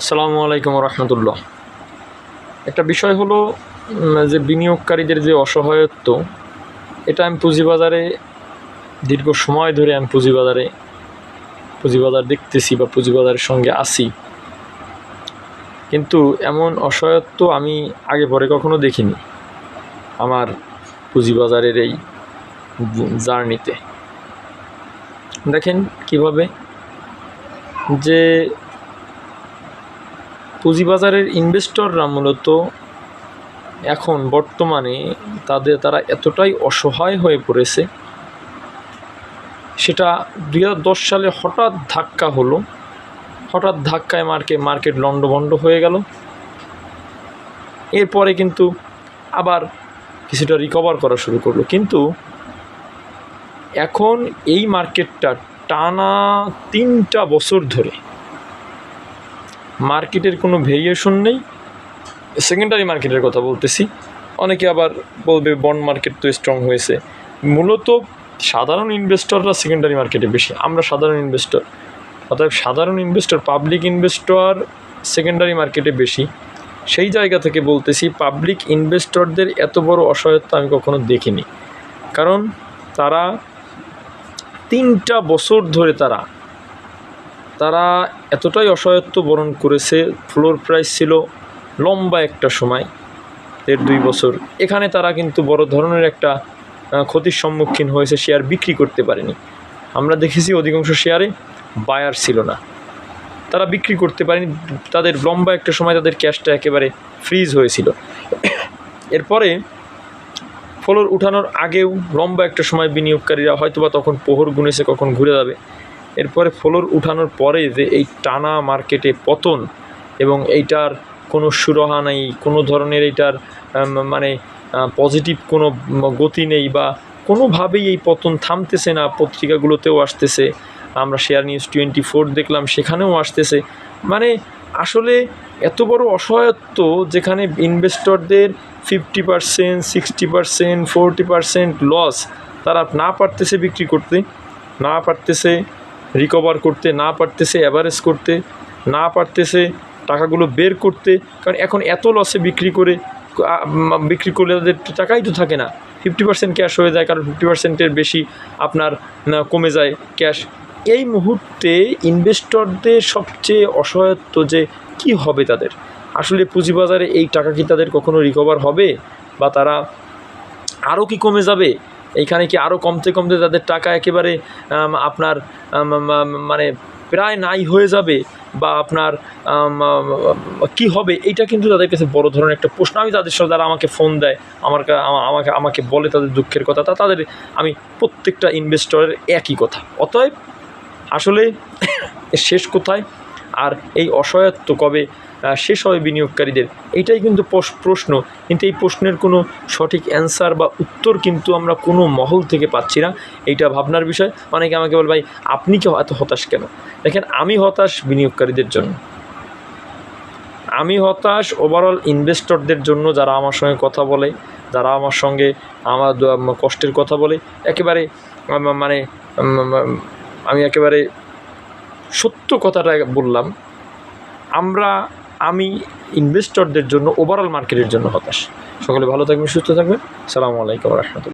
আসসালামু আলাইকুম রহমতুল্লাহ। একটা বিষয় হলো যে বিনিয়োগকারীদের যে অসহায়ত্ব, এটা আমি পুঁজিবাজারে দীর্ঘ সময় ধরে আমি পুঁজিবাজারে, পুঁজিবাজার দেখতেছি বা পুঁজিবাজারের সঙ্গে আছি। কিন্তু এমন অসহায়ত্ব আমি আগে পরে কখনো দেখিনি আমার পুঁজিবাজারের এই জার্নিতে। দেখেন কীভাবে? যে পুঁজিবাজারের ইনভেস্টররা মূলত এখন বর্তমানে তাদের, তারা এতটাই অসহায় হয়ে পড়েছে। সেটা দু হাজার দশ সালে হঠাৎ ধাক্কা হলো। হঠাৎ ধাক্কায় মার্কে, মার্কেট লণ্ডভণ্ড হয়ে গেল। এরপরে কিন্তু আবার কিছুটা রিকভার করা শুরু করল। কিন্তু এখন এই মার্কেটটা টানা তিনটা বছর ধরে মার্কেটের কোনো ভেরিয়েশন নেই। সেকেন্ডারি মার্কেটের কথা বলতেছি। অনেকে আবার বলবে বন্ড মার্কেট তো স্ট্রং হয়েছে। মূলত সাধারণ ইনভেস্টররা সেকেন্ডারি মার্কেটে বেশি। আমরা সাধারণ ইনভেস্টর অতএব সাধারণ ইনভেস্টর পাবলিক ইনভেস্টর সেকেন্ডারি মার্কেটে বেশি। সেই জায়গা থেকে বলতেছি পাবলিক ইনভেস্টরদের এত বড় অসহায়ত্ব আমি কখনো দেখিনি। কারণ তারা তিনটা বছর ধরে তারা তারা এতটাই অসহায়ত্ব বরণ করেছে ফ্লোর প্রাইস ছিল লম্বা একটা সময়, দেড় দুই বছর। এখানে তারা কিন্তু বড় ধরনের একটা ক্ষতির সম্মুখীন হয়েছে শেয়ার বিক্রি করতে পারেনি। আমরা দেখেছি অধিকাংশ শেয়ারে বায়ার ছিল না। তারা বিক্রি করতে পারেনি, তাদের লম্বা একটা সময় তাদের ক্যাশটা একেবারে ফ্রিজ হয়েছিল। এরপরে ফলোর উঠানোর আগেও লম্বা একটা সময় বিনিয়োগকারীরা হয়তোবা তখন পোহর গুনেছে, কখন ঘুরে যাবে। এরপরে ফলোর উঠানোর পরে যে এই টানা মার্কেটে পতন এবং এইটার কোনো সুরহা নেই, কোনো ধরনের এইটার মানে পজিটিভ কোনো গতি নেই বা কোনোভাবেই এই পতন থামতেছে না, পত্রিকাগুলোতেও আসতেছে। আমরা শেয়ার নিউজ টোয়েন্টি ফোর দেখলাম, সেখানেও আসতেছে। মানে আসলে এত বড় অসহায়ত্ব যেখানে ইনভেস্টরদের fifty percent sixty percent forty percent loss তারা না পারতেছে বিক্রি করতে, না পারতেছে রিকভার করতে, না পারতেছে অ্যাভারেজ করতে, না পারতেছে, টাকাগুলো বের করতে, কারণ এখন এত লসে বিক্রি করে বিক্রি করলে তাদের টাকাই তো থাকে না। ফিফটি পার্সেন্ট ক্যাশ হয়ে যায়, কারণ ফিফটি পার্সেন্টের বেশি আপনার কমে যায় ক্যাশ এই মুহূর্তে ইনভেস্টরদের সবচেয়ে অসহায়ত্ব যে কি হবে তাদের? আসলে পুঁজিবাজারে এই টাকা কি তাদের কখনো রিকভার হবে? বা তারা আরও কি কমে যাবে? এইখানে কি আরও কমতে কমতে তাদের টাকা একেবারে আপনার মানে প্রায় নাই হয়ে যাবে বা আপনার কি হবে এইটা কিন্তু তাদের কাছে বড় ধরনের একটা প্রশ্ন। আমি তাদের সাথে যারা আমাকে ফোন দেয়, আমার আমাকে আমাকে বলে তাদের দুঃখের কথা, তা তাদের, আমি প্রত্যেকটা ইনভেস্টরের একই কথা। অতএব আসলে শেষ কোথায়? আর এই অসহায়ত্ব কবে শেষ হবে বিনিয়োগকারীদের। এইটাই কিন্তু প্রশ্ন। কিন্তু এই প্রশ্নের কোনো সঠিক অ্যান্সার বা উত্তর কিন্তু আমরা কোনো মহল থেকে পাচ্ছি না। এইটা ভাবনার বিষয়। অনেকে আমাকে বলে, ভাই, আপনি কি এত হতাশ কেন? দেখেন, আমি হতাশ বিনিয়োগকারীদের জন্য। আমি হতাশ ওভারঅল ইনভেস্টরদের জন্য যারা আমার সঙ্গে কথা বলে, যারা আমার সঙ্গে আমার কষ্টের কথা বলে। একেবারে মানে আমি একেবারে সত্য কথাটা বললাম। আমরা আমি ইনভেস্টরদের জন্য ওভারঅল মার্কেটের জন্য হতাশ। সকলে ভালো থাকবেন, সুস্থ থাকবেন। সালামু আলাইকুম রহমতুল্লাহ।